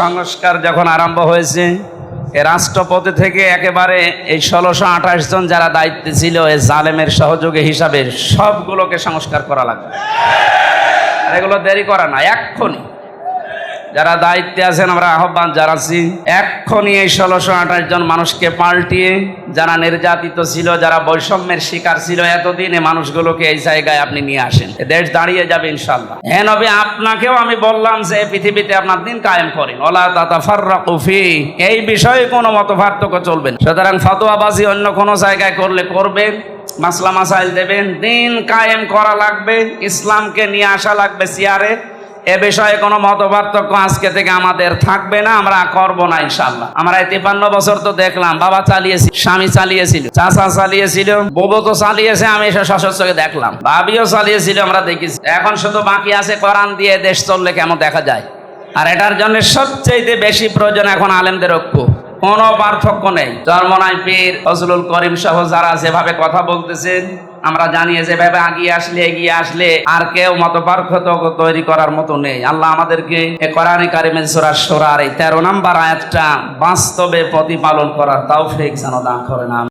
সংস্কার যখন আরম্ভ হয়েছে, এ রাষ্ট্রপতি থেকে একেবারে এই ষোলোশো আঠাশ জন যারা দায়িত্বে ছিল, এ জালেমের সহযোগী হিসাবে সবগুলোকে সংস্কার করা লাগবে। এগুলো দেরি করা না, এক্ষুনি। যারা দায়িত্বে আছেন, আমরা আহ্বান জানাচ্ছি। এক্ষুনি এই ষোলোশো আঠাশ জন মানুষকে পাল্টিয়ে, যারা নির্যাতিত ছিল, যারা বৈষম্যের শিকার ছিল, এতদিন এই মানুষগুলোকে এই জায়গায় আপনি নিয়ে আসেন। দেশ দাঁড়িয়ে যাবে ইনশাল্লাহ হ্যাঁ নবী, আপনাকেও আমি বললাম যে পৃথিবীতে আপনার দিন কায়েম করেন। ওলা তাতাফাররাকু ফি, এই বিষয়ে কোনো মত পার্থক্য চলবে না। সুতরাং ফতোয়াবাজি অন্য কোনো জায়গায় করলে করবেন, মাসলা মাসাইল দেবেন, দিন কায়েম করা লাগবে, ইসলামকে নিয়ে আসা লাগবে সিয়ারে। এ বিষয়ে কোনো মত পার্থক্য আজকে থেকে আমাদের থাকবে না, আমরা করব না ইনশাল্লাহ আমরা তিপান্ন বছর তো দেখলাম, বাবা চালিয়েছি স্বামী চালিয়েছিল, চাচা চালিয়েছিল বউ তো চালিয়েছে, আমি এসে সশস্ত্রকে দেখলাম, ভাবিও চালিয়েছিল, আমরা দেখেছি। এখন শুধু বাকি আছে কোরআন দিয়ে দেশ চললে কেমন দেখা যায়? আর এটার জন্য সবচেয়ে বেশি প্রয়োজন এখন আলেমদের ঐক্য। কোনো পার্থক্য নেই চরমনাই পীর, ফজলুল করিম সহ যারা যেভাবে কথা বলতেছেন, আমরা জানি যেভাবে আগিয়ে আসলে, এগিয়ে আসলে আর কেউ মত তৈরি করার মতো নেই আল্লাহ আমাদেরকে কোরআনে কারিমের সূরা সূরার এই তেরো নাম্বার আয়াতটা বাস্তবে প্রতিপালন করার তাও ফেক যেন দান করে আমিন।